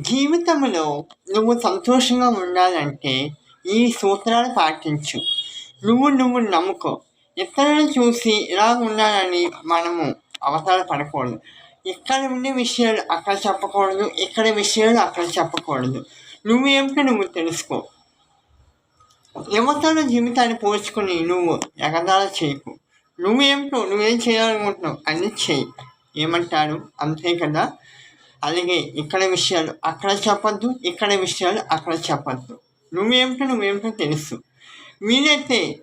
జీవితంలో నువ్వు సంతోషంగా ఉండాలంటే ఈ సూత్రాలు పాటించు. నువ్వు నువ్వు నమ్ముకో. ఇతరులను చూసి ఇలా ఉండాలని మనము అవసరం పడకూడదు. ఇక్కడ ఉండే విషయాలు అక్కడ చెప్పకూడదు. ఇక్కడ విషయాలు అక్కడ చెప్పకూడదు. నువ్వేమిటో నువ్వు తెలుసుకో. యువతలో జీవితాన్ని పోల్చుకుని నువ్వు ఎగదాల చేయకు. నువ్వేమిటో నువ్వేం చేయాలనుకుంటున్నావు అన్ని చేయి. ఏమంటారు? అంతే కదా? అలాగే ఇక్కడ విషయాలు అక్కడ చెప్పద్దు ఇక్కడ విషయాలు అక్కడ చెప్పద్దు. నువ్వేమిటో నువ్వేమిటో తెలుసు. వీలైతే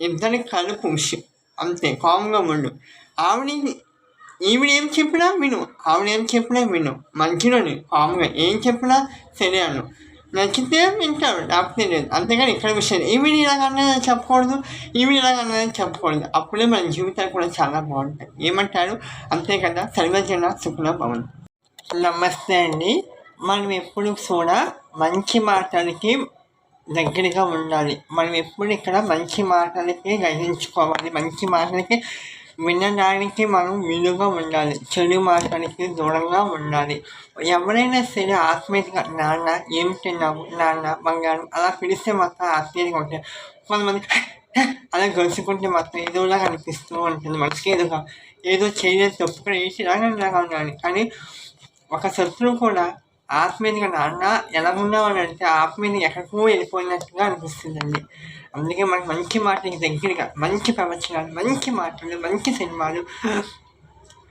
ఇద్దరి కలుపు విషయం అంతే కామ్గా ఉండు. ఆవిడ ఈవిడ ఏం చెప్పినా విను ఆవిడ ఏం చెప్పినా విను. మంచిలోని కామ్గా ఏం చెప్పినా సరే అను నచ్చితే వింటాడు లేకపోతే లేదు. అంతేగాని ఇక్కడ విషయం ఈవిడ ఇలాగన్నా చెప్పకూడదు ఈవిడ ఇలాగన్నా చెప్పకూడదు. అప్పుడే మన జీవితాలు కూడా చాలా బాగుంటాయి. ఏమంటారు? అంతే కదా. సర్వజన సుఖన బాగుంటుంది నమస్తే అండి. మనం ఎప్పుడు కూడా మంచి మాటలకి దగ్గరగా ఉండాలి. మనం ఎప్పుడు ఇక్కడ మంచి మాటలకి గ్రహించుకోవాలి. మంచి మాటలకి వినడానికి మనం వీలుగా ఉండాలి. చెడు మాటలకి దూరంగా ఉండాలి. ఎవరైనా సరే ఆత్మీయతగా నాన్న ఏం తిన్నావు? నాన్న బంగారం అలా పిలిస్తే మాత్రం ఆత్మీయతగా ఉంటాయి కొంతమంది అలా గడుచుకుంటే మాత్రం ఏదోలా అనిపిస్తూ ఉంటుంది. మనసుకి ఏదో ఏదో చేయలేదు తప్పుకొని వేసి రాగా ఉండాలి. కానీ ఒక శత్రువు కూడా ఆత్మీయంగా నాన్న ఎలా ఉన్నావు అని అంటే ఆత్మీయంగా ఎక్కడికో వెళ్ళిపోయినట్టుగా అనిపిస్తుందండి. అందుకే మనకి మంచి మాటలకి దగ్గరగా మంచి ప్రవచనాలు మంచి మాటలు మంచి సినిమాలు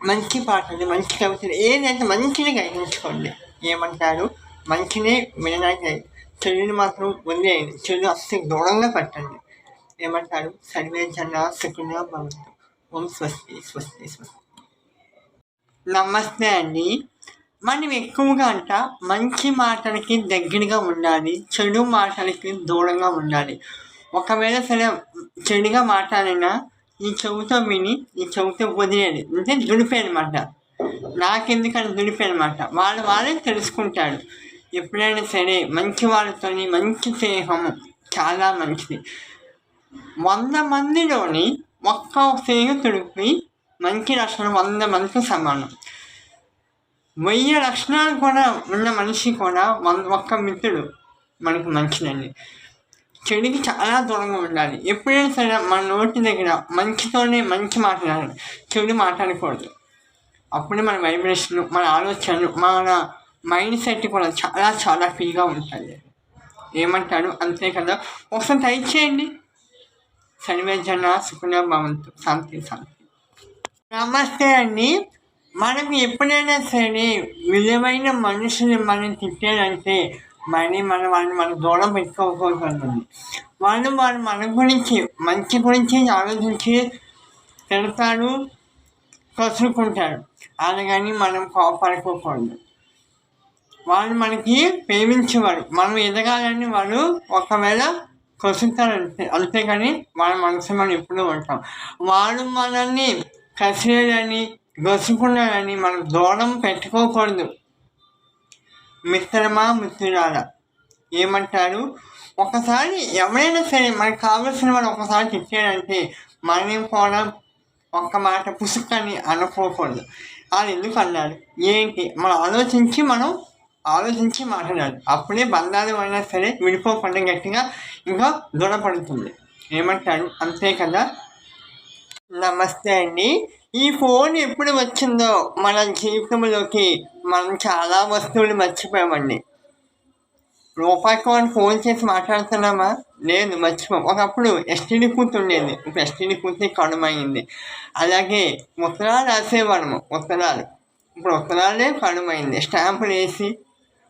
మంచి పాటలు మంచి కవితలు ఏదైతే మంచిని గ్రహించుకోండి. ఏమంటారు? మంచినే వినడానికి చెడుని మాత్రం వదిలేయండి. చెడు అస్సలు దూరంగా పెట్టండి. ఏమంటారు? సర్వే జన సుఖంగా భవంతు. ఓం స్వస్తి స్వస్తి స్వస్తి. నమస్తే అండి. మనం ఎక్కువగా అంట మంచి మాటలకి దగ్గరగా ఉండాలి చెడు మాటలకి దూరంగా ఉండాలి. ఒకవేళ సరే చెడుగా మాట్లాడినా ఈ చెవితో విని ఈ చెవితో వదిలేదు అంటే దుడిపే అనమాట నాకెందుకని దుడిపే అనమాట వాళ్ళు వాళ్ళే తెలుసుకుంటాడు ఎప్పుడైనా సరే మంచి వాళ్ళతోని మంచి స్నేహము చాలా మంచిది. వంద మందిలోని ఒక్క స్నేహితుడికి మంచి లక్షణం వంద మందికి సమానం. వెయ్యి లక్షణాలు కూడా ఉన్న మనిషి కూడా మన ఒక్క మిత్రుడు మనకు మంచిదండి. చెడుకి చాలా దూరంగా ఉండాలి. ఎప్పుడైనా సరే మన నోటి దగ్గర మంచితోనే మంచి మాట్లాడాలి. చెడు మాట్లాడకూడదు. అప్పుడే మన వైబ్రేషన్ మన ఆలోచనలు మన మైండ్ సెట్ కూడా చాలా చాలా ఫ్రీగా ఉంటుంది. ఏమంటాడు? అంతే కదా? ఒకసారి ట్రై చేయండి. సర్వేజన సుఖన భవంతు. శాంతి శాంతి. నమస్తే అండి. మనం ఎప్పుడైనా సరే విలువైన మనుషులు మనం తిట్టాలంటే మరి మనం వాళ్ళని మన దూరం పెట్టుకోకూడదు. వాళ్ళు వాళ్ళు మన గురించి మంచి గురించి ఆలోచించి తిడతారు కసురుకుంటారు అలాగని మనం కోపడుకోకూడదు వాళ్ళు మనకి ప్రేమించేవారు మనం ఎదగాలని వాళ్ళు ఒకవేళ కసురుతారు అంతే అంతేగాని వాళ్ళ మనసు మనం ఎప్పుడూ ఉంటాం. వాళ్ళు మనల్ని కసిరేదని గసుకున్నాడని మనం దూరం పెట్టుకోకూడదు. మిత్రమా మిత్రురాల? ఏమంటారు? ఒకసారి ఎవరైనా సరే మనకు కావలసిన వాళ్ళు ఒకసారి తిట్టాడంటే మనం కూడా ఒక్క మాట పుసుకని అనుకోకూడదు. వాళ్ళు ఎందుకు అన్నారు? ఏంటి? మనం ఆలోచించి మనం ఆలోచించి మాట్లాడాలి. అప్పుడే బంధాలు అయినా సరే విడిపోకుండా గట్టిగా ఇంకా దృఢపడుతుంది. ఏమంటారు? అంతే కదా? నమస్తే అండి. ఈ ఫోన్ ఎప్పుడు వచ్చిందో మన జీవితంలోకి మనం చాలా వస్తువులు మర్చిపోయామండి. రూపాయి మనం ఫోన్ చేసి మాట్లాడుతున్నామా? లేదు మర్చిపో ఒకప్పుడు ఎస్టీడీ కూతు ఉండేది. ఇప్పుడు ఎస్టీడీ కూతుని కడుమైంది అలాగే ఉత్తరాలు రాసేవాళ్ళము ఉత్తరాలు. ఇప్పుడు ఉత్తరాలే కడుమైంది స్టాంపులు వేసి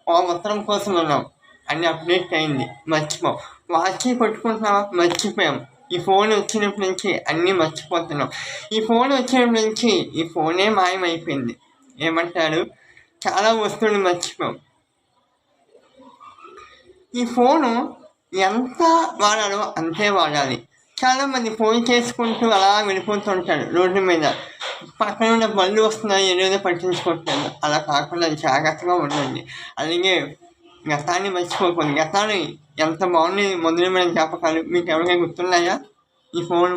ఓ ఉత్తరం కోసం ఉన్నాం. అని అప్డేట్ అయింది. మర్చిపోం వాచి కొట్టుకుంటున్నామా మర్చిపోయాం. ఈ ఫోన్ వచ్చినప్పటి నుంచి అన్నీ మర్చిపోతున్నాం. ఈ ఫోన్ వచ్చినప్పటి నుంచి ఈ ఫోనే మాయమైపోయింది. ఏమంటారు చాలా వస్తువులు మర్చిపోం ఈ ఫోను ఎంత వాడాలో అంతే వాడాలి. చాలామంది ఫోన్ చేసుకుంటూ అలా వెళ్ళిపోతుంటారు రోడ్డు మీద. పక్కన ఉన్న బళ్ళు వస్తున్నాయి ఏదో పట్టించుకుంటారు అలా కాకుండా జాగ్రత్తగా ఉండండి. అలాగే గతాన్ని మర్చిపోకూడదు. గతాన్ని ఎంత బాగున్నాయి మొదలు మధురమైన జ్ఞాపకాలు మీకు ఎవరికైనా గుర్తున్నాయా? ఈ ఫోన్